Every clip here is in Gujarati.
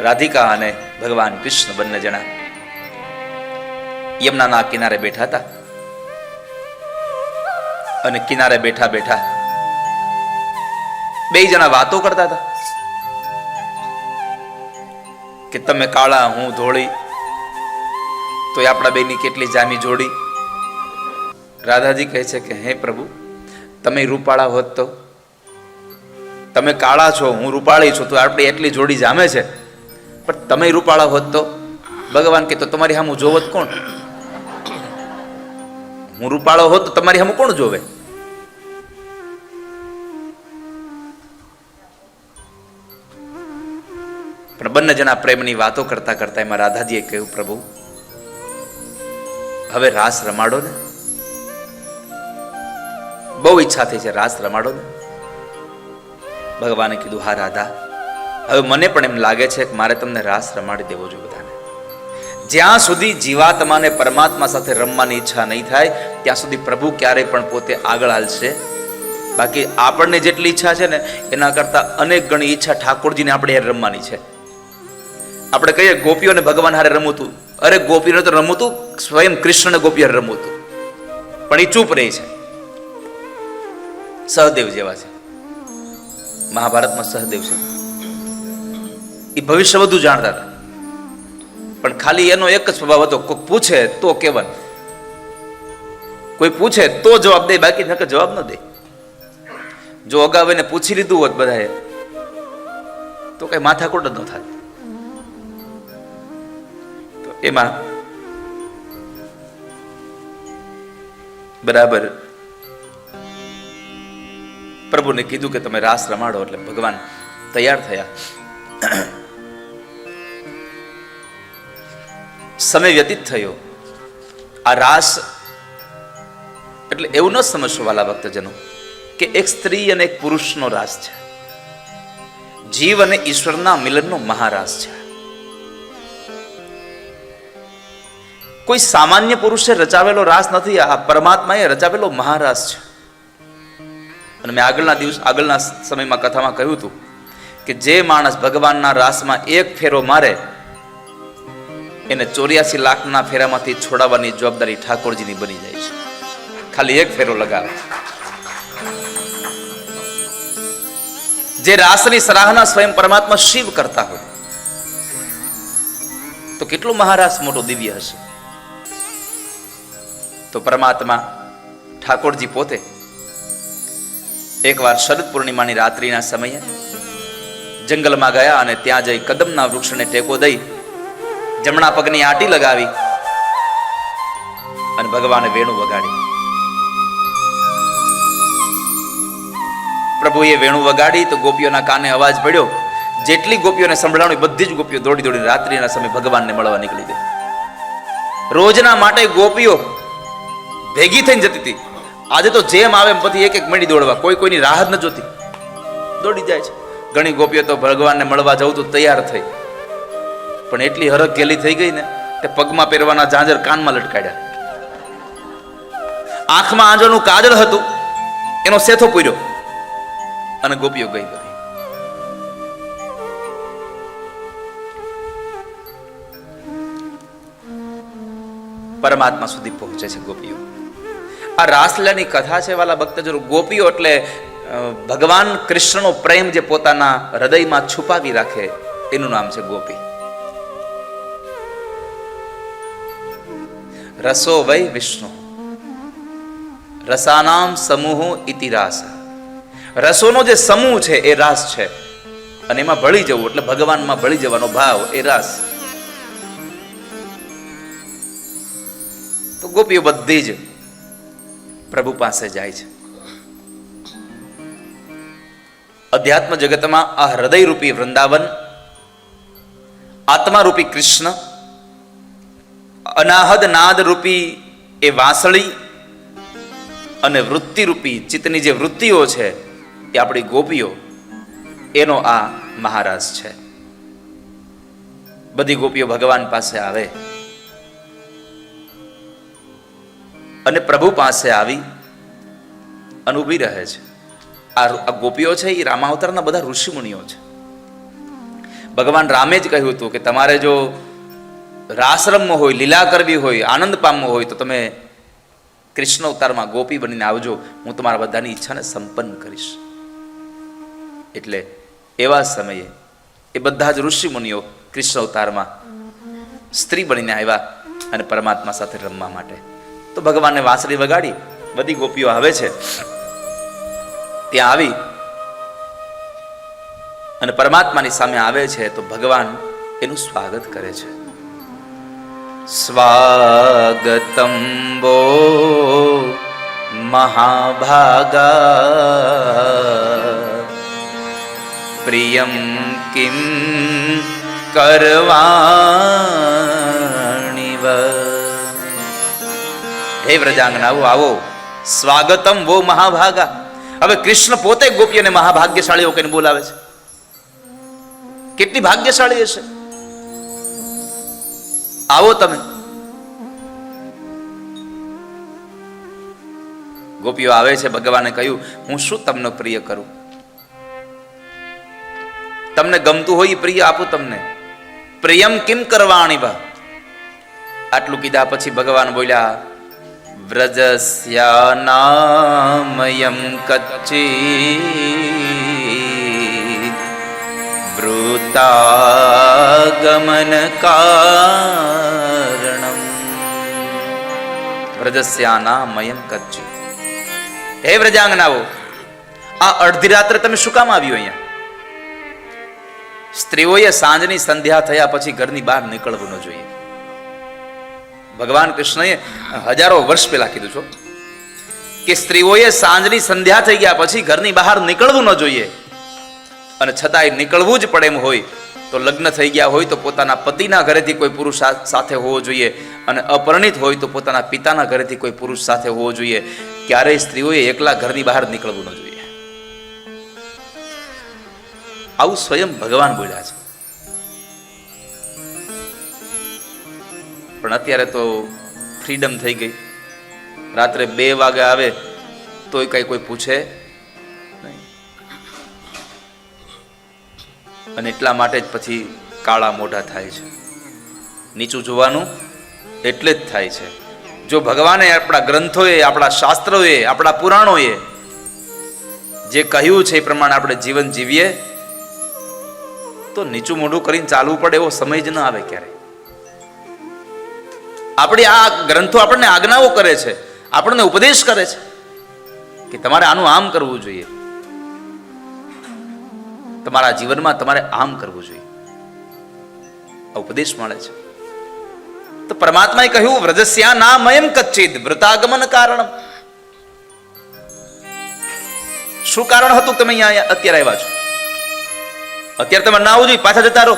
રાધિકા અને ભગવાન કૃષ્ણ બંને જણા યમુનાના કિનારે બેઠા હતા. અને કિનારે બેઠા બેઠા બે જણા વાતો કરતા હતા કે તમે કાળા, હું ધોળી તો એ આપણા બેની કેટલી જામી જોડી? રાધાજી કહે છે કે, હે પ્રભુ, તમે રૂપાળા હોત તો? તમે કાળા છો, હું રૂપાળી છું, તો આપણી એટલી જોડી જામે છે? પણ તમે રૂપાળા હોત તો? ભગવાન કે તો તમારી સામું જોવત કોણ? હું રૂપાળો હોત તો તમારી સામું કોણ જોવે? પણ બંને જણા પ્રેમની વાતો કરતા કરતા એમાં રાધાજીએ કહ્યું, પ્રભુ, હવે રાસ રમાડો ને. બહુ ઈચ્છા થઈ છે રાસ રમાડો ને. ભગવાને કીધું, હા, રાધા હવે મને પણ એમ લાગે છે કે મારે તમને રાસ રમાડી દેવો જોઈએ બધાને. જ્યાં સુધી જીવાત્માને પરમાત્મા સાથે રમવાની ઈચ્છા નહીં થાય, ત્યાં સુધી પ્રભુ ક્યારેય પણ પોતે આગળ હાલશે. બાકી આપણને જેટલી ઈચ્છા છે ને, એના કરતાં અનેક ગણી ઈચ્છા ઠાકોરજીને આપણે યાર રમવાની છે. આપણે કહીએ, ગોપીઓને ભગવાન હારે રમતું અરે ગોપીઓને તો રમતું સ્વયં કૃષ્ણને ગોપીઓ હારે હતું પણ એ ચૂપ રહી છે. સહદેવ જેવા છે. મહાભારતમાં સહદેવ છે. એ ભવિષ્ય બધું જાણતા હતા. પણ ખાલી એનો એક જ સ્વભાવ હતો, કોઈ પૂછે તો કેવન કોઈ પૂછે તો જવાબ દે, બાકી નકર જવાબ ન દે. જો અગાઉ એને પૂછી લીધું હોત બધાએ, તો કઈ માથાકૂટ જ ન થાય. તો એમાં બરાબર પ્રભુને કીધું કે તમે રાસ રમાડો એટલે ભગવાન તૈયાર થયા. સમય વ્યતીત થયો. આ રાસ, એટલે એવું ન સમજશો વાલા ભક્તજનો, કે એક સ્ત્રી અને એક પુરુષનો રાસ છે. જીવ અને ઈશ્વરના મિલનનો મહારાસ છે. કોઈ સામાન્ય પુરુષે રચાવેલો રાસ નથી, આ પરમાત્માએ રચાવેલો મહારાસ છે. અને મેં આગળના દિવસ, આગળના સમયમાં કથામાં કહ્યું હતું કે જે માણસ ભગવાનના રાસમાં એક ફેરો મારે એને ચોર્યાસી લાખના ફેરામાંથી છોડાવવાની જવાબદારી ઠાકોરજીની બની જાય છે. ખાલી એક ફેરો લગાવે. જે રાસની સરાહના સ્વયં પરમાત્મા શિવ કરતા હોય, તો કેટલો મહારાસ મોટો દિવ્ય હશે? તો પરમાત્મા ઠાકોરજી પોતે એકવાર શરદ પૂર્ણિમાની રાત્રિના સમયે જંગલમાં ગયા અને ત્યાં જઈ કદમના વૃક્ષને ટેકો દઈ જમણા પગની આટી લગાવી અને ભગવાને વેણું વગાડી પ્રભુએ વેણું વગાડી તો ગોપીઓના કાને અવાજ પડ્યો. જેટલી ગોપીઓને સંભળાવી બધી જ ગોપીઓ દોડી દોડી રાત્રિના સમયે ભગવાનને મળવા નીકળી ગઈ. રોજના માટે ગોપીઓ ભેગી થઈને જતી હતી. આજે તો જેમ આવે એમ પછી એક એક મળી દોડવા. કોઈ કોઈની રાહત ન જોતી. દોડી જાય છે. ઘણી ગોપીઓ તો ભગવાનને મળવા જવું તો તૈયાર થઈ. પણ એટલી હરખ ગેલી થઈ ગઈ ને કે પગમાં પહેરવાના ઝાંઝર કાનમાં લટકાડ્યા. આંખમાં આંજળનું કાજળ હતું, એનો સેથો પૂર્યો અને ગોપીઓ ગઈ ગઈ. પરમાત્મા સુધી પહોંચે છે ગોપીઓ. આ રાસલાની કથા છે વાલા ભક્તજનો. ગોપીઓ એટલે ભગવાન કૃષ્ણનો પ્રેમ જે પોતાના હૃદયમાં છુપાવી રાખે, એનું નામ છે ગોપી. રસો વૈ વિષ્ણુ રસાનામ સમૂહ ઇતિ રાસ રસોનો જે સમૂહ છે, એ રાસ છે। અને એમાં ભળી જવું, એટલે ભગવાનમાં ભળી જવાનો ભાવ, એ રાસ. તો ગોપીઓ બધી જ પ્રભુ પાસે જાય છે. અધ્યાત્મ જગતમાં આ હૃદયરૂપી વૃંદાવન, આત્મારૂપી કૃષ્ણ અનાહદ નાદ રૂપી એ વાંસળી અને વૃત્તિરૂપી ચિત્તની જે વૃત્તિઓ છે એ આપણી ગોપીઓ, એનો આ મહારાજ છે. બધી ગોપીઓ ભગવાન પાસે આવે અને પ્રભુ પાસે આવી અને ઊભી રહે છે. આ ગોપીઓ છે એ રામાવતારના બધા ઋષિમુનિઓ છે. ભગવાન રામે જ કહ્યું હતું કે તમારે જો રાસ રમવો હોય, લીલા કરવી હોય આનંદ પામવો હોય, તો તમે કૃષ્ણ અવતારમાં ગોપી બનીને આવજો. હું તમારા બધાની ઈચ્છાને સંપન્ન કરીશ. એટલે એવા સમયે એ બધા જ ઋષિ મુનિઓ કૃષ્ણ અવતારમાં સ્ત્રી બનીને આવ્યા અને પરમાત્મા સાથે રમવા માટે. તો ભગવાનને વાંસળી વગાડી. બધી ગોપીઓ આવે છે. ત્યાં આવી અને પરમાત્માની સામે આવે છે તો ભગવાન એનું સ્વાગત કરે છે. સ્વાગતમ વો મહાભાગા પ્રિયમ કિમ કરવાણીવ હે વ્રજાંગનાઓ આવો સ્વાગતમ વો મહાભાગા હવે કૃષ્ણ પોતે ગોપીઓને મહાભાગ્યશાળીઓ કહીને બોલાવે છે. કેટલી ભાગ્યશાળી હશે? આવો તમે. ગોપીઓ આવે છે, ભગવાને કહ્યું, હું શું તમને પ્રિય કરું? તમને ગમતું હોય પ્રિય આપું તમને. પ્રિયમ કેમ કરવાણી બા આટલું કીધા પછી ભગવાન બોલ્યા વ્રજસ્યાનામયમ કચ્છી વૃતાગમન કારણમ વ્રજસ્યાનામયમ કચ્છ હે વ્રજાંગનાઓ આ અડધી રાત્રે તમે શું કામ આવ્યો અહીંયા સ્ત્રીઓએ સાંજની સંધ્યા થયા પછી ઘરની બહાર નીકળવું ન જોઈએ ભગવાન કૃષ્ણએ હજારો વર્ષ પહેલા કીધું છો કે સ્ત્રીઓએ સાંજની સંધ્યા થઈ ગયા પછી ઘરની બહાર નીકળવું ન જોઈએ અને છતાંય નીકળવું જ પડે એમ હોય તો લગ્ન થઈ ગયા હોય તો પોતાના પતિના ઘરેથી કોઈ પુરુષ સાથે હોવો જોઈએ અને અપરિણિત હોય તો પોતાના પિતાના ઘરેથી કોઈ પુરુષ સાથે હોવો જોઈએ. ક્યારેય સ્ત્રીઓએ એકલા ઘરની બહાર નીકળવું ન જોઈએ. આવું સ્વયં ભગવાન બોલ્યા છે. પણ અત્યારે તો ફ્રીડમ થઈ ગઈ. રાત્રે બે વાગે આવે તોય કઈ કોઈ પૂછે અને એટલા માટે જ પછી કાળા મોઢા થાય છે. નીચું જોવાનું એટલે જ થાય છે. જો ભગવાને આપણા ગ્રંથોએ, આપણા શાસ્ત્રોએ, આપણા પુરાણોએ જે કહ્યું છે એ પ્રમાણે આપણે જીવન જીવીએ, તો નીચું મોઢું કરીને ચાલવું પડે એવો સમય જ ન આવે ક્યારે. આપણી આ ગ્રંથો આપણને આજ્ઞાઓ કરે છે, આપણને ઉપદેશ કરે છે કે તમારે આનું આમ કરવું જોઈએ. તમારા જીવનમાં તમારે આમ કરવું જોઈએ. ઉપદેશ મળે છે. તો પરમાત્માએ કહ્યું, વ્રજસ્યા નામયમ કચ્છિત વૃતાગમન કારણ શું કારણ હતું તમે અહીંયા અત્યારે આવ્યા છો. અત્યારે તમે ના આવવું જોઈએ પાછા જતા રહો.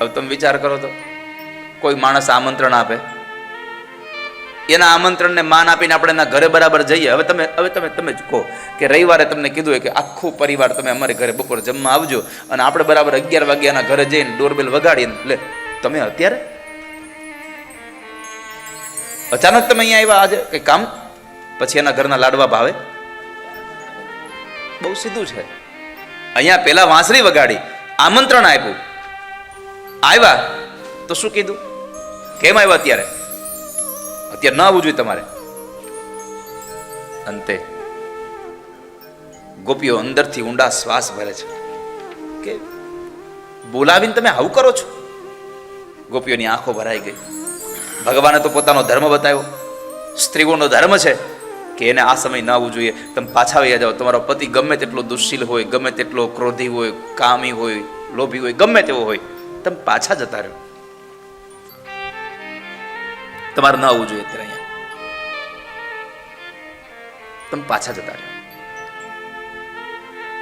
હવે તમે વિચાર કરો તો કોઈ માણસ આમંત્રણ આપે. એના આમંત્રણને માન આપીને આપણે એના ઘરે બરાબર જઈએ. હવે તમે હવે તમે તમે જ કહો કે રવિવારે તમને કીધું કે આખું પરિવાર તમે અમારે ઘરે બપોરે જમવા આવજો અને આપણે બરાબર અગિયાર વાગ્યાના ઘરે જઈને ડોરબેલ વગાડીને, લે, તમે અત્યારે? અચાનક તમે અહીંયા આવ્યા આજે? કંઈ કામ? પછી એના ઘરના લાડવા ભાવે? બહુ સીધું છે. અહીંયા પેલા વાંસળી વગાડી, આમંત્રણ આપ્યું. આવ્યા? તો શું કીધું? કેમ આવ્યા અત્યારે? અત્યારે ન આવવું જોઈએ તમારે. અંતે, ગોપીઓ અંદરથી ઊંડા શ્વાસ ભરે છે. કે બોલાવીને તમે આવું કરો છો? ગોપીઓની આંખો ભરાઈ ગઈ. ભગવાને તો પોતાનો ધર્મ બતાવ્યો. સ્ત્રીઓનો ધર્મ છે કે એને આ સમય ન આવવું જોઈએ. તમે પાછા વૈયા જાઓ. તમારો પતિ ગમે તેટલો દુશ્શીલ હોય, ગમે તેટલો ક્રોધી હોય, કામી હોય, લોભી હોય, ગમે તેવો હોય, તમે પાછા જતા રહો. તમારે ન આવવું જોઈએ અત્યારે અહીંયા. તમે પાછા જતા રહ્યા.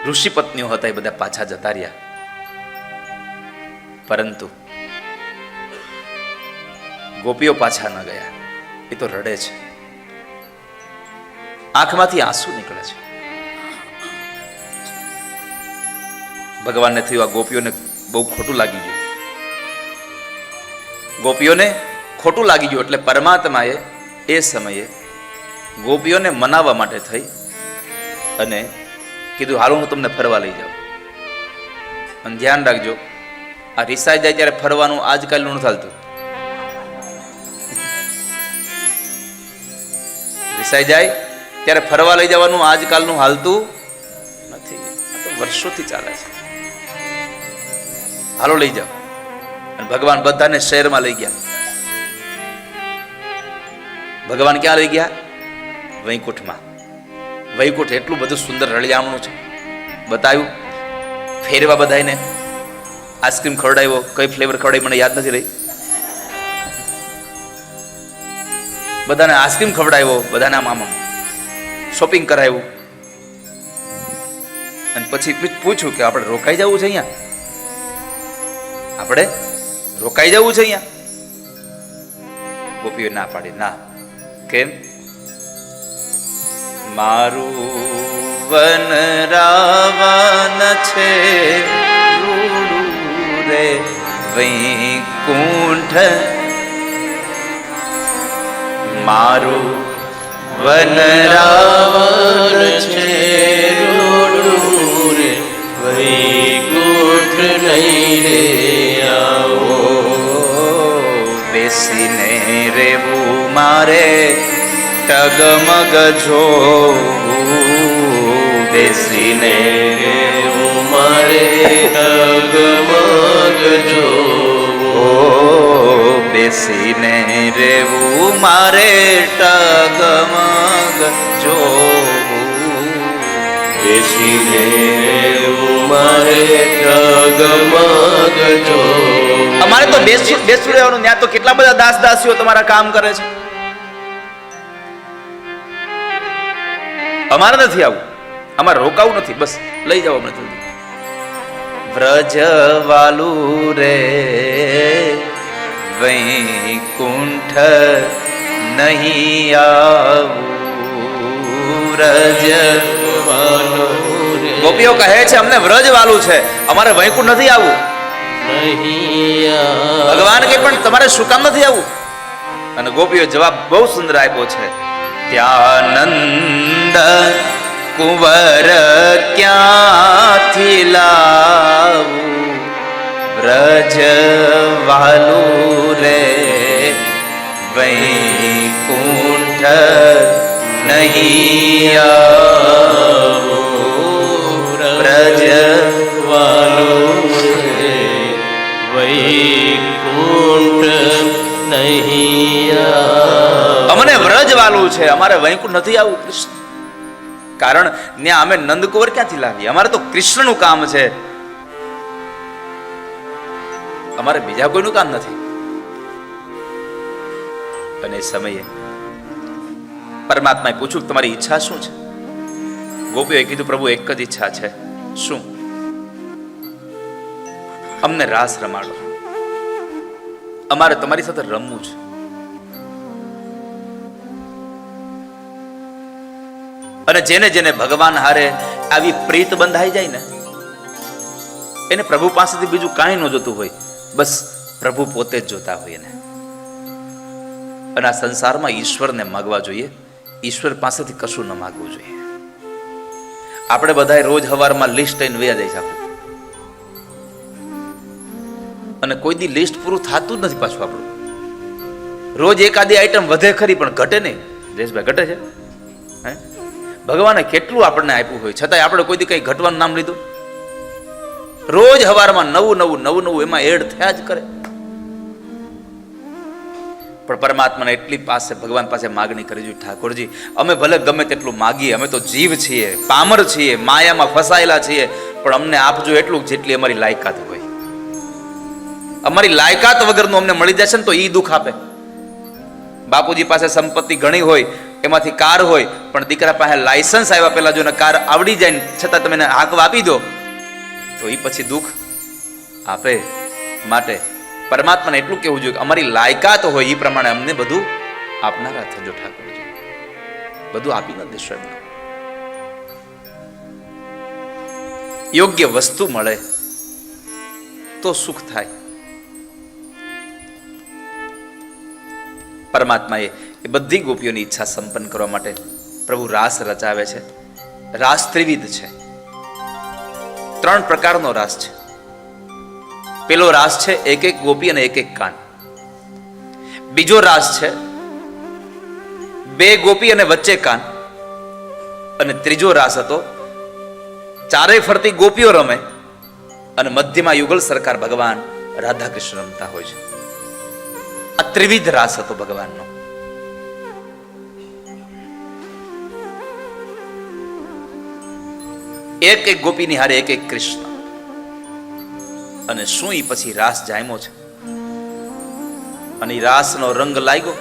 ઋષિ પત્નીઓ હતા એ બધા પાછા જતા રહ્યા. પરંતુ ગોપીઓ પાછા ન ગયા. એ તો રડે છે. આંખમાંથી આંસુ નીકળે છે. ભગવાનને થયું આ ગોપીઓને બહુ ખોટું લાગી ગયું. ગોપીઓને ખોટું લાગી ગયું એટલે પરમાત્માએ એ સમયે ગોપીઓને મનાવવા માટે થઈ અને કીધું, હાલો, હું તમને ફરવા લઈ જાઉં. અને ધ્યાન રાખજો, આ રિસાઈ જાય ત્યારે ફરવાનું આજકાલનું નથી ચાલતું. રિસાઈ જાય ત્યારે ફરવા લઈ જવાનું આજકાલનું હાલતું નથી. વર્ષોથી ચાલે છે. હાલો, લઈ જાઓ. અને ભગવાન બધાને શહેરમાં લઈ ગયા. ભગવાન ક્યાં લઈ ગયા? વૈકુંઠમાં. વૈકુંઠ એટલું બધું સુંદર રળિયામણું છે. બતાવ્યું. ફેરવા બધાને આઈસ્ક્રીમ ખવડાવ્યો. કઈ ફ્લેવર ખવડાવી મને યાદ નથી રહી. બધાને આઈસ્ક્રીમ ખવડાવ્યો, બધાના આમ શોપિંગ કરાવ્યું. અને પછી પૂછ્યું કે આપણે રોકાઈ જવું છે અહીંયા? આપણે રોકાઈ જવું છે અહીંયા? ગોપીઓ ના પાડી, ના કેમ? મારું વન રાવન છે રે વૈકુંઠ. મારું વન રાવન છે રે વૈકુંઠ. નહીં રે આવો. બેસીને રેવું મારે ટગમગ જોવું. બેસીને રેવું મારે ડગમગ જોવો. ઓ બેસીને રેવું મારે ટગમગ જોવું. બેસીને રેવું મારે અમારે તો બેસી બેસી રહેવાનું ત્યાં તો કેટલા બધા દાસ દાસીઓ તમારા કામ કરે છે? અમારે નથી આવું. અમારે રોકાવું નથી બસ. લઈ જાઓ અમને જલ્દી. વ્રજ વાલુ રે વૈકુંઠ નહીં આવું. વ્રજ ગોપીઓ કહે છે, અમને વ્રજ વાલું છે. અમારે વૈકુંઠ નથી આવું. ભગવાન કે, પણ તમારે શું કામ નથી આવું? અને ગોપીઓ જવાબ બહુ સુંદર આપ્યો છે, ત્યાનંદ કુંવર ક્યાંથી લાવું? વ્રજ વાલું રે, વૈકુંઠ નહીં આવું. અમને વ્રજ વાલું છે, અમારે વૈકુંઠ નથી આવવું કૃષ્ણ. કારણ ત્યાં અમે નંદકુંવર ક્યાંથી લાવીએ? અમારે તો કૃષ્ણનું કામ છે. અમારે બીજા કોઈનું કામ નથી. અને સમયે પરમાત્માએ પૂછ્યું તમારી ઈચ્છા શું છે? ગોપીઓએ કીધું, પ્રભુ, એક જ ઈચ્છા છે. શું? અમને રાસ રમાડો. અમારે તમારી સાથે રમવું છે. અને જેને જેને ભગવાન હારે આવી પ્રીત બંધાઈ જાય ને, એને પ્રભુ પાસેથી બીજું કાંઈ ન જોતું હોય, બસ પ્રભુ પોતે જ જોતા હોય એને. અને આ સંસારમાં ઈશ્વરને માગવા જોઈએ, ઈશ્વર પાસેથી કશું ન માગવું જોઈએ. આપણે બધા રોજ હવારમાં લિસ્ટ લઈને વયા જાય છે અને કોઈ દી લિસ્ટ પૂરું થતું જ નથી પાછું આપણું. રોજ એકાદી આઈટમ વધે ખરી પણ ઘટે નહીં. જયેશભાઈ ઘટે છે? હે? ભગવાને કેટલું આપણને આપ્યું હોય? છતાંય આપણે કોઈ દી કંઈ ઘટવાનું નામ લીધું? રોજ હવારમાં નવું નવું નવું નવું એમાં એડ થયા જ કરે. પણ પરમાત્માને એટલી પાસે ભગવાન પાસે માગણી કરી ઠાકોરજી, અમે ભલે ગમે તેટલું માગીએ, અમે તો જીવ છીએ, પામર છીએ, માયામાં ફસાયેલા છીએ, પણ અમને આપજો એટલું જેટલી અમારી લાયકાત હોય. અમારી લાયકાત વગરનું અમને મળી જશે ને તો એ દુઃખ આપે. બાપુજી પાસે સંપત્તિ ઘણી હોય, એમાંથી કાર હોય, પણ દીકરા પાસે લાયસન્સ આવ્યા પહેલા જો કાર આવડી જાય છતાં તમે હાંકવા આપી દો, તો એ પછી દુઃખ આપે માટે. પરમાત્માને એટલું કહેવું જોઈએ કે અમારી લાયકાત હોય એ પ્રમાણે અમને બધું આપનારા થજો ઠાકોરજી. બધું આપી ન દેશો એમને. યોગ્ય વસ્તુ મળે તો સુખ થાય. પરમાત્માએ એ બધી ગોપીઓની ઈચ્છા સંપન્ન કરવા માટે પ્રભુ રાસ રચાવે છે. રાસ ત્રિવિધ છે. ત્રણ પ્રકારનો રાસ છે. પેલો રાસ છે એક એક ગોપી અને એક એક કાન. બીજો રાસ છે બે ગોપી અને વચ્ચે કાન. અને ત્રીજો રાસ હતો ચારેય ફરતી ગોપીઓ રમે અને મધ્યમાં યુગલ સરકાર ભગવાન રાધા કૃષ્ણ રમતા હોય છે. આ ત્રિવિધ રાસ હતો ભગવાનનો. એક એક ગોપીની હારે એક એક કૃષ્ણ. અને શું એ પછી રાસ જામ્યો છે? અને ઈ રાસનો રંગ લાગ્યો?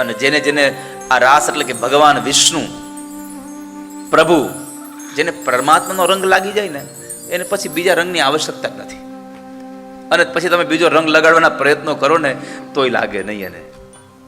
અને જેને જેને આ રાસ એટલે કે ભગવાન વિષ્ણુ, પ્રભુ, જેને પરમાત્માનો રંગ લાગી જાય ને, એને પછી બીજા રંગની આવશ્યકતા નથી. અને પછી તમે બીજો રંગ લગાડવાના પ્રયત્નો કરો ને, તોય લાગે નહીં એને.